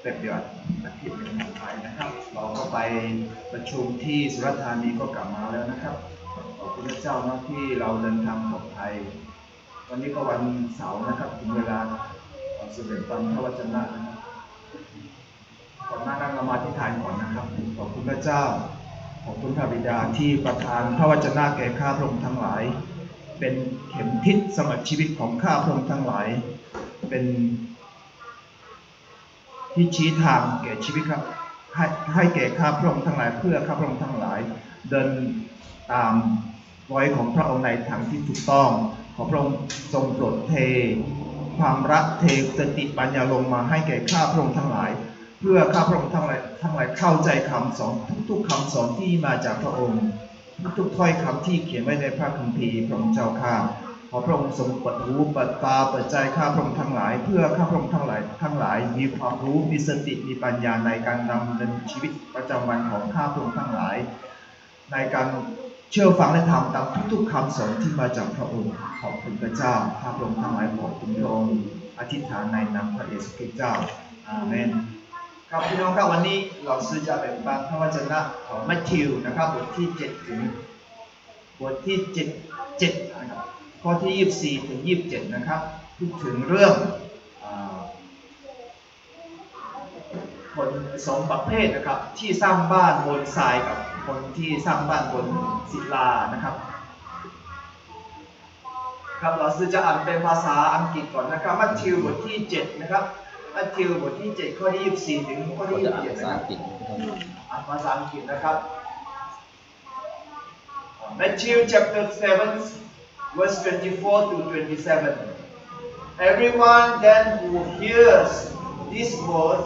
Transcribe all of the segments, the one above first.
เป็ดเดือดอาทิตย์หนึ่งไปนะครับ เราก็ไปประชุมที่สุรธานีก็กลับมาแล้วนะครับ ขอบคุณพระเจ้านะที่เราเดินทางปลอดภัย วันนี้ก็วันเสาร์นะครับถึงเวลาเสด็จฟังพระวจนะนะครับก่อนหน้านั้นเรามาที่ฐานก่อนนะครับ ขอบคุณพระเจ้า ขอบคุณพระบิดาที่ประทานพระวจนะแก่ข้าพระองค์ทั้งหลาย เป็นเข็มทิศสำหรับชีวิตของข้าพระองค์ทั้งหลาย เป็น ที่ชี้ทางแก่ชีวิตครับให้ให้แก่ข้าพระองค์ทั้งหลายเพื่อข้าพระองค์ทั้งหลาย เดินตามรอยของพระองค์ในทางที่ถูกต้อง ขอพระองค์ทรงโปรดเท ความรักเทสติปัญญาลงมาให้แก่ข้าพระองค์ทั้งหลาย เพื่อข้าพระองค์ทั้งหลายทั้งหลายเข้าใจคำสอนทุกๆคำสอนที่มาจากพระองค์ ทุกๆถ้อยคำที่เขียนไว้ในพระคัมภีร์พระองค์เจ้าข้า ขอพระองค์ทรงเปิดหูเปิดตาเปิดใจข้าพระองค์ทั้งหลาย เพื่อข้าพระองค์ทั้งหลาย ทั้งหลาย มีความรู้มีสติมีปัญญาในการดำเนินชีวิตประจำวันของข้าพระองค์ทั้งหลาย ในการเชื่อฟังและทำตามทุกๆคำสอนที่มาจากพระองค์ขอบคุณพระเจ้าข้าพระองค์ทั้งหลายขอบคุณพระองค์อธิษฐานในนามพระเยซูคริสต์เจ้าอาเมนครับพี่น้องครับวันนี้เราซื้อจะแบ่งปันพระวจนะของมัทธิวนะครับบทที่7ถึงบทที่7 7นะครับ ข้อที่ 24 ถึง 27 นะครับพูดถึงเรื่องคนสองประเภทนะครับ ที่สร้างบ้านบนทรายกับคนที่สร้างบ้านบนศิลานะครับครับเราซื้อจะอ่านเป็นภาษาอังกฤษก่อนนะครับมัทธิวบทที่ 7 นะครับมัทธิวบทที่ 7 ข้อที่24 ถึงข้อที่27ภาษาอังกฤษนะครับอ่านภาษาอังกฤษนะครับ Matthew chapter 7 verse 24 to 27 Everyone then who hears this word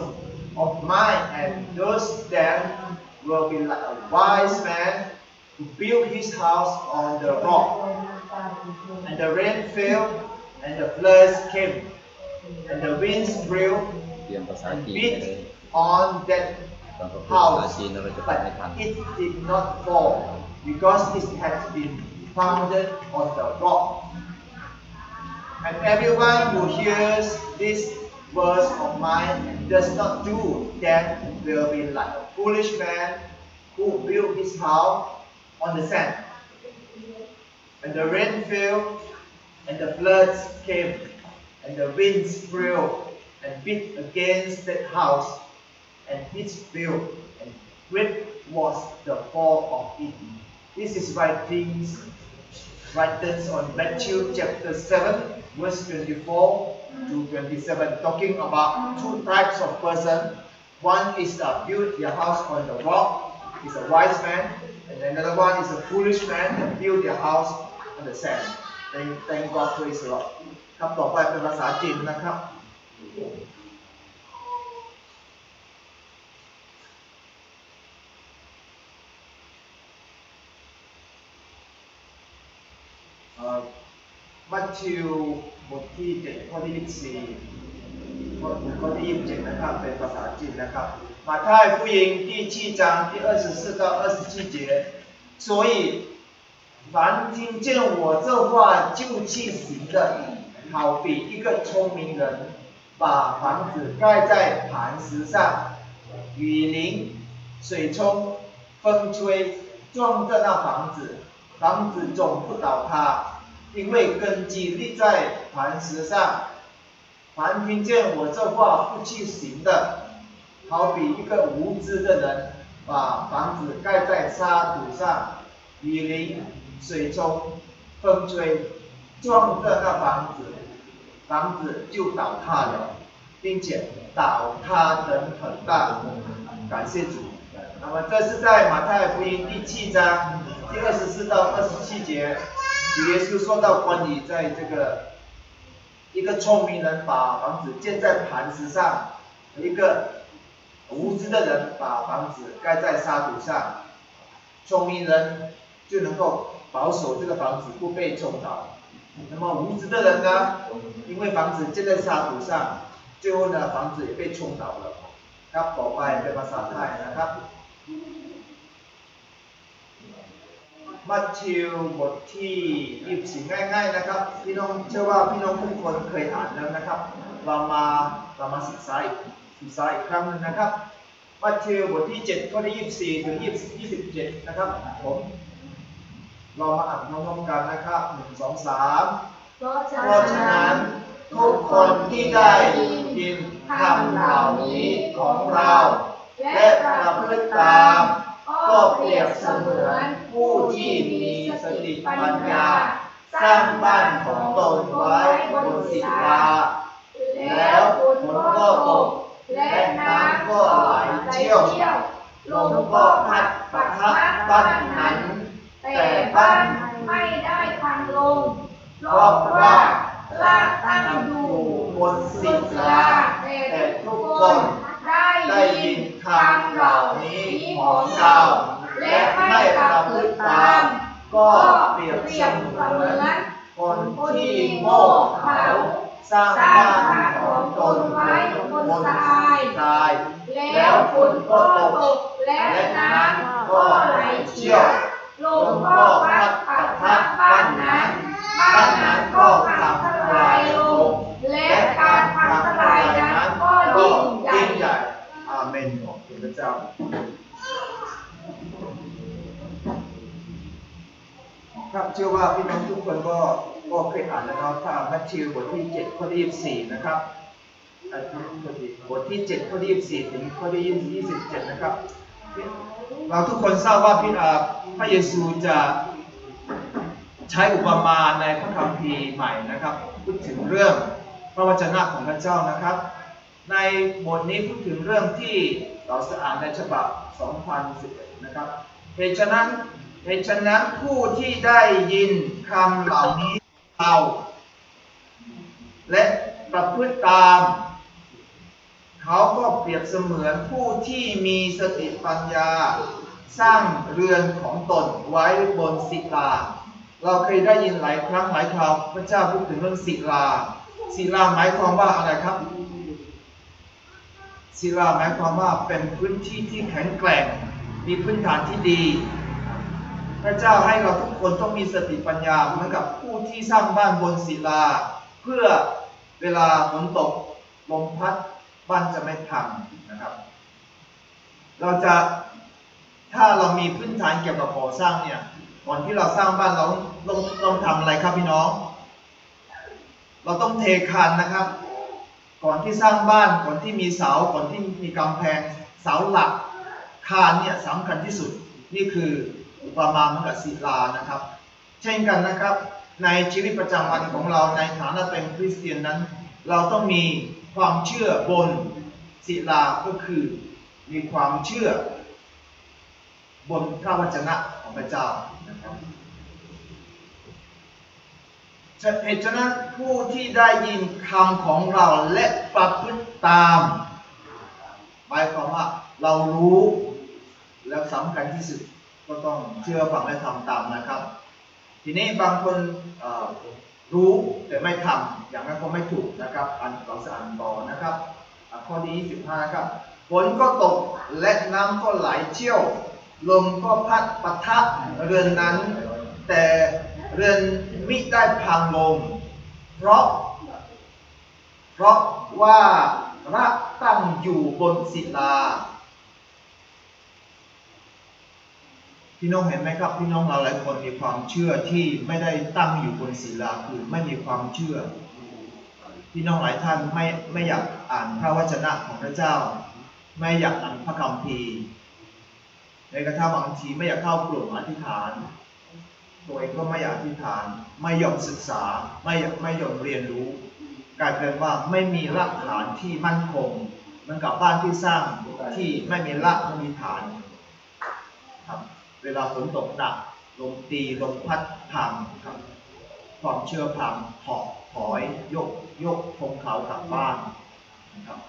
of mine and does them will be like a wise man who built his house on the rock and the rain fell and the floods came and the winds blew เรียนภาษา and จีนไปเลย beat on that ตอนประกวดภาษา house, จีนเราจะฟังไม่ทัน but it did not fall because it had been founded on the rock. And everyone who hears this verse of mine and does not do them will be like a foolish man who built his house on the sand. And the rain fell, and the floods came, and the winds blew and beat against that house, and it fell, and great was the fall of it. This is writings writings on Matthew chapter 7, verse 24 to 27, talking about two types of person. One is uh, build their house on the rock, is a wise man, and another one is a foolish man that build their house on the sand. Thank, thank God praise the Lord. ครับต่อไปเป็นภาษาจีนนะครับ มัทธิวบทที่7ข้อที่24ข้อข้อที่27นะครับเป็นภาษาจีนนะครับ马太福音第七章第二十四到二十七节所以凡听见我这话就去行的好比一个聪明人把房子盖在磐石上雨淋水冲风吹撞着那房子 房子总不倒塌，因为根基立在磐石上。凡听见我这话不去行的，好比一个无知的人，把房子盖在沙土上，雨淋、水冲、风吹，撞着那房子，房子就倒塌了，并且倒塌人很大。感谢主。那么这是在马太福音第七章第二十四到二十七节，主耶稣说到关于在这个一个聪明人把房子建在磐石上，一个无知的人把房子盖在沙土上，聪明人就能够保守这个房子不被冲倒。那么无知的人呢，因为房子建在沙土上，最后呢房子也被冲倒了。ครับต่อไปเป็นภาษาไทยนะครับ มัทธิวบทที่24ง่ายๆนะครับ พี่น้องเชื่อว่าพี่น้องทุกคนเคยอ่านแล้วนะครับ เรามาเรามาศึกษาศึกษาอีกครั้งนึงนะครับ มัทธิวบทที่7ข้อที่24ถึง20 27นะครับผมเรามาอ่านพร้อมๆกันนะครับ1 2 3เพราะฉะเพราะฉะนั้นั้นนทุกคนที่ได้ยินคำเหล่านี้ของเรา และประพฤติตาม ก็เปรียบเสมือน ผู้ที่มีสติปัญญา สร้างบ้านของตนไว้บนศิลาแล้วฝนก็ตก และน้ำก็ไหลเชี่ยวลมก็พัดปะทะบ้านนั้น แต่บ้านไม่ได้พังลงเพราะว่าลากตั้งอยู่บนศิลาแต่ทุกคน ได้ยินคำเหล่านี้ของเราเรา และไม่ประพฤติตาม ก็เปรียบเสมือนคนที่โง่เขาสร้างบ้านของตนไว้บนทรายแล้วฝนก็ตกและน้ำก็ไหลเชี่ยวลมก็พัดปะทะบ้านนั้นบ้านนั้นก็พังทลายลง และการพังทลายนั้นก็ยิ่งใหญ่ ยิ่งใหญ่ อาเมนขอบคุณพระเจ้า ครับเชื่อว่าพี่น้องทุกคนก็ก็เคยอ่านนะครับพระมัทธิวบทที่7ข้อที่24นะครับบทที่7ข้อที่24ถึงข้อที่27นะครับ เราทุกคนทราบว่าพี่อาพระเยซูจะใช้อุปมาในพระคัมภีร์ใหม่นะครับ พูดถึงเรื่องพระวจนะของพระเจ้านะครับ ในบทนี้พูดถึงเรื่องที่เราจะอ่านในฉบับ 2011 นะครับเหตุฉะนั้น เหตุฉะนั้นผู้ที่ได้ยินคำเหล่านี้เราและประพฤติตาม เขาก็เปรียบเสมือนผู้ที่มีสติปัญญา สร้างเรือนของตนไว้บนศิลา เราเคยได้ยินหลายครั้งหลายคราวพระเจ้าพูดถึงเรื่องศิลาศิลาหมายความว่าอะไรครับศิลาหมายความว่าเป็นพื้นที่ที่แข็งแกร่ง มีพื้นฐานที่ดี พระเจ้าให้เราทุกคนต้องมีสติปัญญาเหมือนกับผู้ที่สร้างบ้านบนศิลา เพื่อเวลาฝนตกลมพัดบ้านจะไม่พังนะครับ เราจะถ้าเรามีพื้นฐานเกี่ยวกับก่อสร้างเนี่ยก่อนที่เราสร้างบ้านเราต้องต้องทำอะไรครับพี่น้อง เราต้องเทคานนะครับ ก่อนที่สร้างบ้านก่อนที่มีเสาก่อนที่มีกำแพงเสาหลักคานเนี่ยสำคัญที่สุดนี่คือ อุปมาเหมือนกับศิลานะครับ เช่นกันนะครับ ในชีวิตประจำวันของเราในฐานะเป็นคริสเตียนนั้น เราต้องมีความเชื่อบนศิลาก็คือมีความเชื่อบนพระวจนะของพระเจ้านะครับเหตุฉะนั้นผู้ที่ได้ยินคำของเราและประพฤติตามหมายความว่าเรารู้แล้วสำคัญที่สุด ก็ต้องเชื่อฟังและทำตามนะครับ ทีนี้บางคนรู้แต่ไม่ทำอย่างนั้นก็ไม่ถูกนะครับอันเราจะอ่านต่อนะครับข้อที่25ครับฝนก็ตกและน้ำก็ไหลเชี่ยว ลมก็พัดปะทะเรือนนั้น แต่เรือนมิได้พังลง เพราะ เพราะว่ารักตั้งอยู่บนศิลา พี่น้องเห็นไหมครับ พี่น้องเราหลายคนมีความเชื่อที่ไม่ได้ตั้งอยู่บนศิลาคือไม่มีความเชื่อ พี่น้องหลายท่านไม่ไม่อยากอ่านพระวจนะของพระเจ้า ไม่อยากอ่านพระคัมภีร์ในกระทั่งบางทีไม่อยากเข้ากลุ่มอธิษฐานตัวเองก็ไม่อยากอธิษฐาน ไม่ยอมศึกษาไม่ไม่ยอมเรียนรู้กลายเป็นว่าไม่มีรากฐานที่มั่นคงเหมือนกับบ้านที่สร้างที่ไม่มีรากไม่มีฐานครับ เวลาฝนตกหนักลมตีลมพัดพังครับความเชื่อพังถอดถอยยกยกธงเขากลับบ้านนะครับ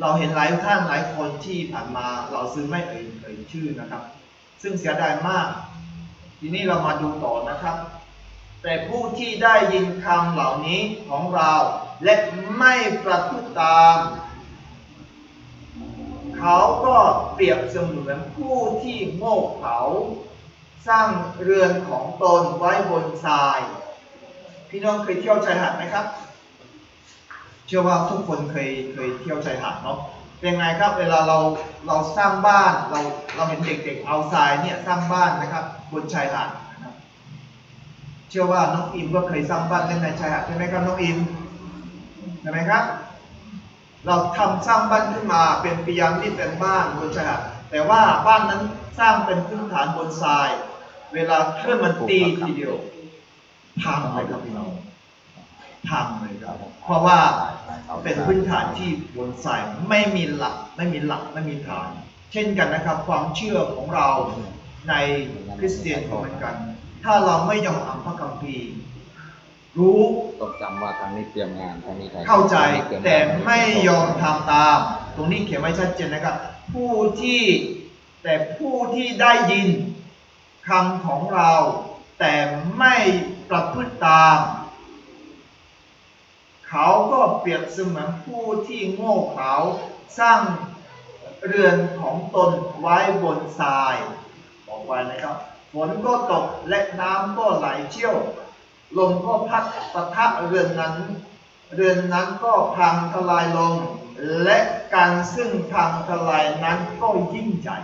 เราเห็นหลายท่านหลายคนที่ผ่านมาเราซื้อไม่เอ่ยเอ่ยชื่อนะครับ ซึ่งเสียดายมาก ทีนี้เรามาดูต่อนะครับ แต่ผู้ที่ได้ยินคำเหล่านี้ของเราและไม่ประพฤติตาม เขาก็เปรียบเสมือนผู้ที่โง่เขาสร้างเรือนของตนไว้บนทราย พี่น้องเคยเที่ยวชายหาดไหมครับ เชื่อว่าทุกคนเคยเคยเที่ยวชายหาดเนาะเป็นไงครับเวลาเราเราสร้างบ้านเราเราเห็นเด็กๆเอาทรายเนี่ยสร้างบ้านนะครับ บนชายหาดนะครับเชื่อว่าน้องอิมก็เคยสร้างบ้านเล่นในชายหาดใช่ไหมครับน้องอิมใช่ไหมครับ เราทำสร้างบ้านขึ้นมาเป็นปียามที่เป็นบ้านบนชายหาดแต่ว่าบ้านนั้นสร้างเป็นพื้นฐานบนทราย เวลาเคลื่นมันตีทีเดียวพังเลยครับพี่น้องพังเลยครับ เพราะว่าเป็นพื้นฐานที่บนทรายไม่มีหลัก ไม่มีหลักไม่มีฐาน เช่นกันนะครับ ความเชื่อของเราในคริสเตียนก็เหมือนกัน ถ้าเราไม่ยอมอ่านพระคัมภีร์ รู้ ต้องจำว่าทางนี้เตรียมงานทางนี้เข้าใจทงนี้เรียงงานแต่ไม่ยอมทำตาม ตรงนี้เขียนไว้ชัดเจนนะครับ ผู้ที่แต่ผู้ที่ได้ยินคำของเรา แต่ไม่ประพฤติตาม เขาก็เปรียบเสมือนผู้ที่โง่เขลาสร้างเรือนของตนไว้บนทราย บอกไว้นะครับฝนก็ตกและน้ำก็ไหลเชี่ยว ลมก็พัดปะทะเรือนนั้น เรือนนั้นก็พังทลายลง และการซึ่งพังทลายนั้นก็ยิ่งใหญ่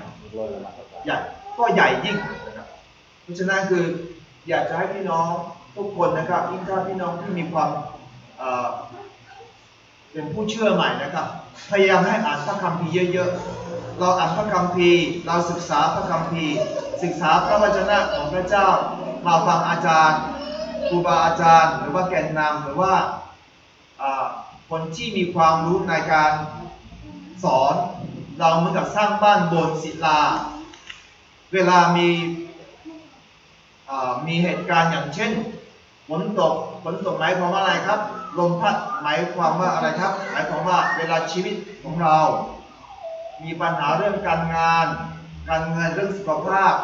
ใหญ่ก็ใหญ่ยิ่งนะครับเพราะฉะนั้นคืออยากจะให้พี่น้องทุกคนนะครับยิ่งถ้าพี่น้องที่มีความเเป็นผู้เชื่อใหม่นะครับ พยายามให้อ่านพระคัมภีร์เยอะๆ เราอ่านพระคัมภีร์ เราศึกษาพระคัมภีร์ ศึกษาพระวจนะของพระเจ้า มาฟังอาจารย์ ครูบาอาจารย์ หรือว่าแกนนำหรือว่าคนที่มีความรู้ในการสอน เราเหมือนกับสร้างบ้านบนศิลา เวลามีมีเหตุการณ์อย่างเช่นฝนตกฝนตกหมายความว่าอะไรครับ ลมพัดหมายความว่าอะไรครับ หมายความว่าเวลาชีวิตของเรา มีปัญหาเรื่องการงาน การเงินเรื่องสุขภาพ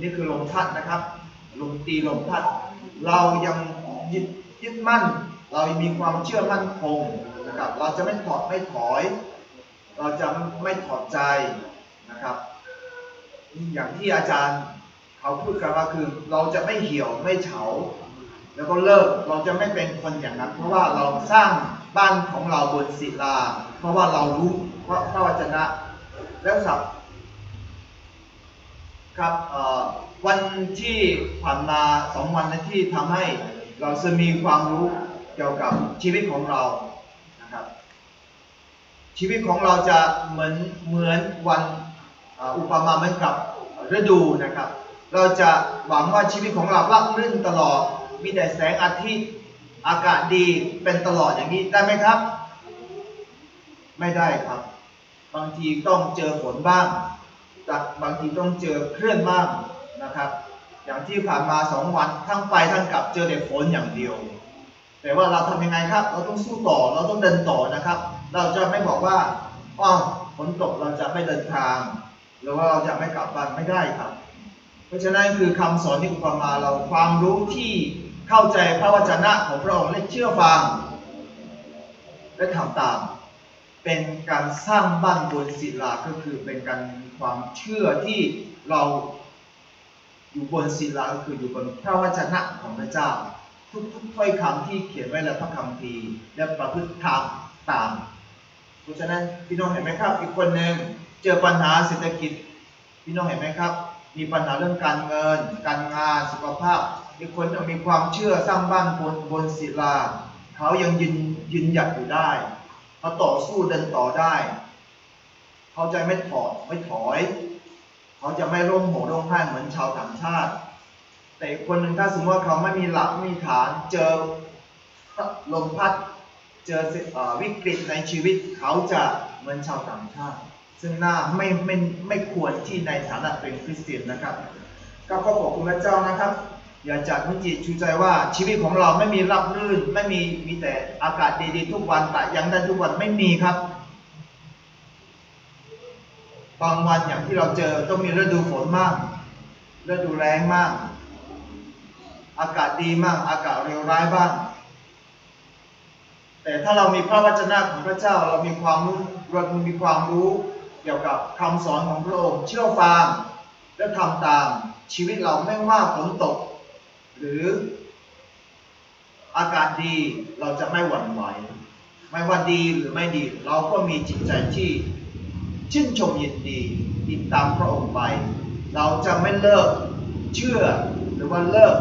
นี่คือลมพัดนะครับ ลมตีลมพัด เรายังยึดยึดมั่น เรามีความเชื่อมั่นคงนะครับ เราจะไม่ถอดไม่ถอย เราจะไม่ถอดใจนะครับ อย่างที่อาจารย์เขาพูดกันว่าคือเราจะไม่เหี่ยวไม่เฉา แล้วก็เลิกเราจะไม่เป็นคนอย่างนั้น เพราะว่าเราสร้างบ้านของเราบนศิลา เพราะว่าเรารู้พระพระวจนะแล้วสับ ครับวันที่ผ่านมาสองวันนะที่ทำให้เราจะมีความรู้เกี่ยวกับชีวิตของเรานะครับ ชีวิตของเราจะเหมือนเหมือนวันอ,อุปมาเหมือนกับฤดูนะครับ เราจะหวังว่าชีวิตของเรารับรื่นตลอด มีแต่แสงอาทิตย์อากาศดีเป็นตลอดอย่างนี้ได้ไหมครับ ไม่ได้ครับ บางทีต้องเจอฝนบ้าง แต่บางทีต้องเจอเคลื่อนบ้างนะครับ อย่างที่ผ่านมาสองวันทั้งไปทั้งกลับเจอแต่ฝนอย่างเดียว แต่ว่าเราทำยังไงครับ เราต้องสู้ต่อเราต้องเดินต่อนะครับ เราจะไม่บอกว่าอ้าวฝนตกเราจะไม่เดินทาง หรือว่าเราจะไม่กลับบ้านไม่ได้ครับ เพราะฉะนั้นคือคำสอนที่อุปมาเราความรู้ที่เข้าใจพระวจนะของพระองค์และเชื่อฟังและทำตาม เป็นการสร้างบ้านบนศิลาก็คือเป็นการ ความเชื่อที่เราอยู่บนศิลาก็คืออยู่บนพระวจนะของพระเจ้า ทุกๆถ้อยคำที่เขียนไว้ในพระคัมภีร์และประพฤติตามตาม เพราะฉะนั้นพี่น้องเห็นไหมครับ อีกคนหนึ่งเจอปัญหาเศรษฐกิจ พี่น้องเห็นไหมครับ มีปัญหาเรื่องการเงิน การงานสุขภาพอีกคนมีความเชื่อสร้างบ้านบนบนศิลา เขายังยืนยืนหยัดอยู่ได้เขาต่อสู้เดินต่อได้ เขาจะไม่ถอดไม่ถอย เขาจะไม่ร่มโหร่มไห้เหมือนชาวต่างชาติ แต่อีกคนหนึ่งถ้าสมมติว่าเขาไม่มีหลักไม่มีฐานเจอลมพัดเจอเอ่อวิกฤตในชีวิตเขาจะเหมือนชาวต่างชาติ ซึ่งน่าไม่ไม่ไม่ควรที่ในฐานะเป็นคริสเตียนนะครับก็ขอขอบคุณพระเจ้านะครับ อย่าจัดมุจิตชูใจว่าชีวิตของเราไม่มีรับรื่น ไม่มีมีแต่อากาศดีๆทุกวันแต่ยังได้ทุกวันไม่มีครับ บางวันอย่างที่เราเจอต้องมีฤดูฝนมากฤดูแรงมาก อากาศดีมาก อากาศเร็วร้ายบ้าง แต่ถ้าเรามีพระวจนะของพระเจ้าเรามีความรู้เรามีความรู้เกี่ยวกับคำสอนของพระองค์เชื่อฟังและทำตามชีวิตเราไม่ว่าฝนตก หรืออากาศดีเราจะไม่หวั่นไหว ไม่ว่าดีหรือไม่ดี เราก็มีจิตใจที่ ชื่นชมยินดีติดตามพระองค์ไป เราจะไม่เลิกเชื่อหรือว่าเลิก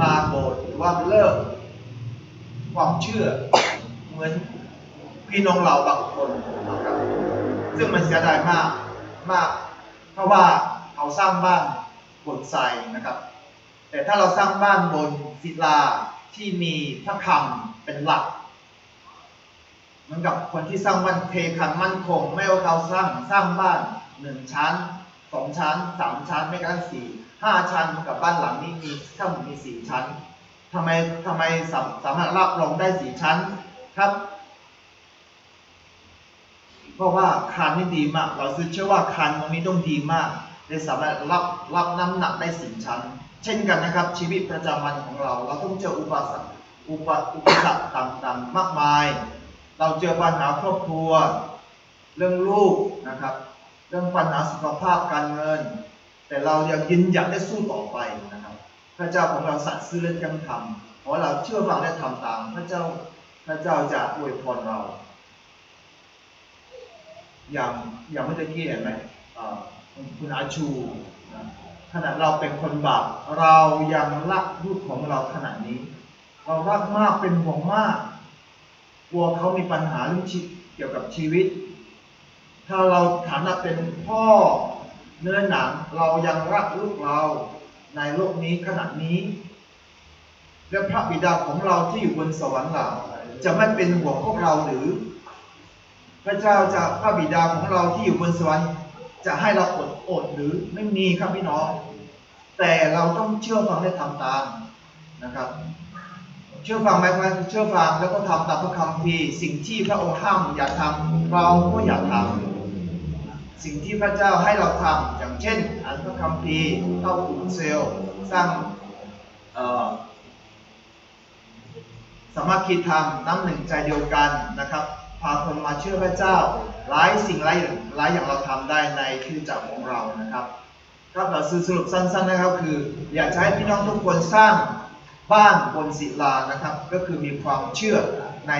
มาโบสถ์หรือว่าเลิกความเชื่อเหมือนพี่น้องเราบางคนนะครับซึ่งมันเสียดายมากมาก เพราะว่าเขาสร้างบ้านบนทรายนะครับ แต่ถ้าเราสร้างบ้านบนศิลาที่มีพระคำเป็นหลัก เหมือนกับคนที่สร้างบ้านเทคันมั่นคง ไม่ว่าเขาสร้างสร้างบ้านหนึ่งชั้นสองชั้นสามชั้นไม่กระทั่งสี่ห้าชั้นกับบ้านหลังนี้มีถ้ามีสี่ชั้นทำไมทำไมสามสามารถรับรองได้สี่ชั้นครับ เพราะว่าคานนี่ดีมาก เราซื้อเชื่อว่าคานตรงนี้ต้องดีมากเลยสามารถรับรับน้ำหนักได้สี่ชั้น เช่นกันนะครับ ชีวิตประจำวันของเรา เราต้องเจออุปสรรคอุปอุปสรรคต่างๆมากมาย เราเจอปัญหาครอบครัว เรื่องลูกนะครับ เรื่องปัญหาสุขภาพการเงิน แต่เรายังยืนหยัดได้สู้ต่อไปนะครับ พระเจ้าของเราสัตย์ซื่อและยังทำเพราะเราเชื่อฟังและทำตาม พระเจ้าพระเจ้าจะอวยพรเรา อย่างอย่างเมื่อกี้เห็นไหมคุณอาชูนะขนาดเราเป็นคนบาปเรายังรักลูกของเราขนาดนี้ เรารักมากเป็นห่วงมาก กลัวเขามีปัญหาเรื่องชีเกี่ยวกับชีวิต ถ้าเราฐานะเป็นพ่อเนื้อหนังเรายังรักลูกเราในโลกนี้ขนาดนี้ และพระบิดาของเราที่อยู่บนสวรรค์ล่ะจะไม่เป็นห่วงพวกเราหรือ พระเจ้าจะพระบิดาของเราที่อยู่บนสวรรค์ จะให้เราอดอดหรือไม่มีครับพี่น้อง แต่เราต้องเชื่อฟังและทำตามนะครับ เชื่อฟังไหมครับเชื่อฟังแล้วก็ทำตามพระคำพีสิ่งที่พระองค์ห้ามอย่าทำเราก็อย่าทำสิ่งที่พระเจ้าให้เราทำอย่างเช่นอ่านพระคำพีเข้าปลูกเซลล์สร้างสามัคคีธรรมน้ำหนึ่งใจเดียวกันนะครับพาคนมาเชื่อพระเจ้าหลายสิ่งหลายอย่างหลายอย่างเราทำได้ในคริสตจักของเรานะครับครับเราสรุปสั้นๆนะครับคือ อยากให้พี่น้องทุกคนสร้าง บ้านบนศิลานะครับ ก็คือมีความเชื่อใน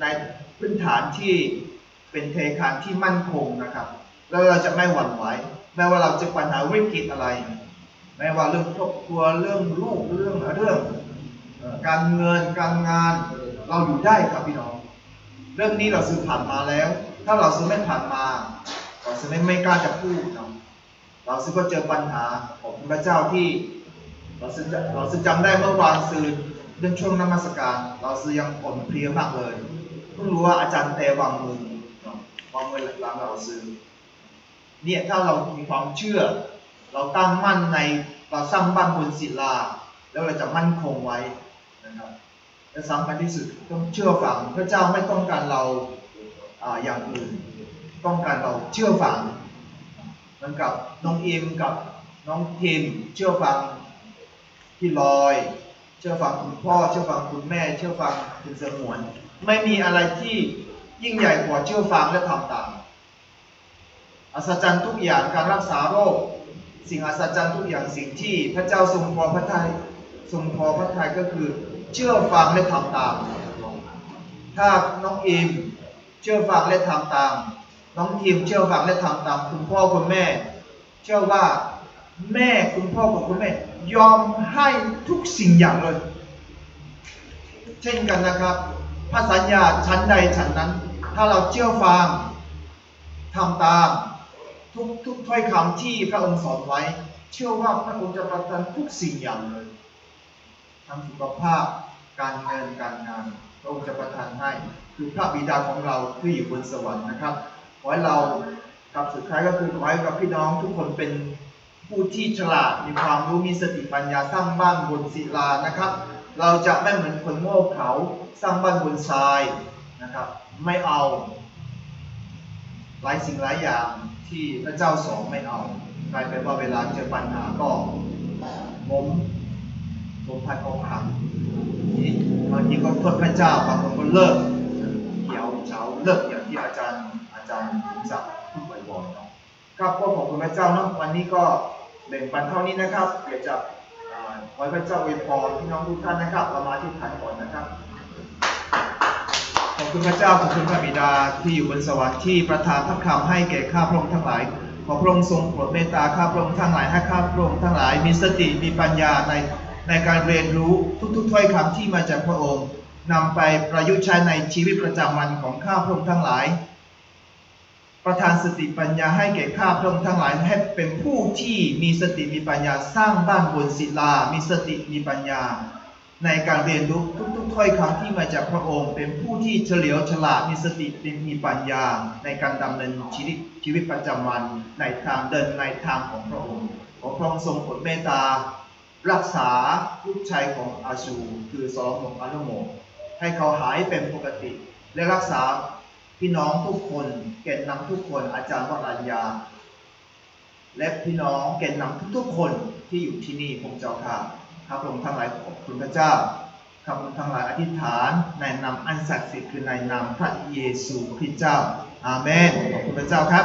ในพื้นฐานที่เป็นเทคานที่มั่นคงนะครับ แล้วเราจะไม่หวั่นไหวแม้ว่าเราจะปัญหาวิกฤตอะไรไม่ว่าเรื่องครอบครัวเรื่องลูกเรื่องเรื่อง การเงินการงานเราอยู่ได้ครับพี่น้อง เรื่องนี้เราซื้อผ่านมาแล้ว ถ้าเราซื้อไม่ผ่านมาเราซื้อไม่ไม่กล้าจะพูดเนาะเราซื้อก็เจอปัญหาของพระเจ้าที่ เราซื้อจะเราซื้อจำได้เมื่อวานซื้อเรื่องช่วงนมัสการ เราซื้อยังอ่อนเพลียมากเลยเพิ่งรู้ว่าอาจารย์แต่วางมือวางมือหลังเราซื้อเนี่ยถ้าเรามีความเชื่อ เราตั้งมั่นในเราสร้างบ้านบนศิลา แล้วเราจะมั่นคงไว้นะครับและสำคัญที่สุดต้องเชื่อฟังพระเจ้าไม่ต้องการเราอาอย่างอื่น ต้องการเราเชื่อฟังเหมือนกับน้องเอิมกับน้องเทมเชื่อฟัง พี่ลอย เชื่อฟังคุณพ่อ เชื่อฟังคุณแม่ เชื่อฟังคุณสมวน ไม่มีอะไรที่ยิ่งใหญ่กว่าเชื่อฟังและทำตามอัศจรรย์ทุกอย่างการรักษาโรค สิ่งอัศจรรย์ทุกอย่างสิ่งที่พระเจ้าทรงพอพระทัยทรงพอพระทัยก็คือ เชื่อฟังและทำตาม ถ้าน้องอิมเชื่อฟังและทำตาม น้องทีมเชื่อฟังและทำตาม คุณพ่อคุณแม่ เชื่อว่าแม่คุณพ่อกับคุณแม่ ยอมให้ทุกสิ่งอย่างเลย เช่นกันนะครับพระสัญญาชั้นใดชั้นนั้น ถ้าเราเชื่อฟังทำตามทุกทุกถ้อยคำที่พระองค์สอนไว้ เชื่อว่าพระองค์จะประทานทุกสิ่งอย่างเลยทั้งสุขภาพการเงินการงานพระองค์จะประทานให้คือพระบิดาของเราที่อยู่บนสวรรค์นะครับขอให้เรากับสุดท้ายก็คือขอให้กับพี่น้องทุกคนเป็น ผู้ที่ฉลาดมีความรู้มีสติปัญญาสร้างบ้านบนศิลานะครับ เราจะไม่เหมือนคนโง่เขาสร้างบ้านบนทรายนะครับ ไม่เอาหลายสิ่งหลายอย่างที่พระเจ้าสอนไม่เอากลายเป็นว่าเวลาเจอปัญหาก็งมงมพัดอกหักบางทีก็โทษพระเจ้าบางคนก็เลิกเหี่ยวเฉาเลิกอย่างที่อาจารย์อาจารย์ผมจะพูดบ่อยๆเนาะครับก็ขอบคุณพระเจ้าเนาะวันนี้ก็ แบ่งปันเท่านี้นะครับเดี๋ยวจะอ่าขอให้พระเจ้าอวยพรพี่น้องทุกท่านนะครับเรามาที่ฐานก่อนนะครับขอบคุณพระเจ้าขอบคุณพระบิดาที่อยู่บนสวรรค์ที่ประทานพระคำให้แก่ข้าพระองค์ทั้งหลายขอพระองค์ทรงโปรดเมตตาข้าพระองค์ทั้งหลายให้ข้าพระองค์ทั้งหลายมีสติมีปัญญาในในการเรียนรู้ทุกๆถ้อยคำที่มาจากพระองค์นำไปประยุกต์ใช้ในชีวิตประจำวันของข้าพระองค์ทั้งหลาย ประทานสติปัญญาให้แก่ข้าพระองค์ทั้งหลายให้เป็นผู้ที่มีสติมีปัญญาสร้างบ้านบนศิลา มีสติมีปัญญา ในการเรียนรู้ทุกๆถ้อยคำที่มาจากพระองค์ เป็นผู้ที่เฉลียวฉลาดมีสติมีปัญญา ในการดำเนินชีวิตชีวิตประจำวันในทางเดินในทางของพระองค์ขอพระองค์ทรงโปรดเมตตา รักษาลูกชายของอาชู คือซอลมงอานุโมให้เขาหายเป็นปกติ และรักษา พี่น้องทุกคนเก่นนำทุกคนอาจารย์วรัญญา และพี่น้องเก่นนำทุกๆคนที่อยู่ที่นี่พระเจ้าค่ะข้าพระองค์ทั้งหลายขอบคุณพระเจ้าข้าพระองค์ทั้งหลายอธิษฐานในนามอันศักดิ์สิทธิ์คือในนามพระเยซูคริสต์เจ้าอาเมนขอบคุณพระเจ้าครับ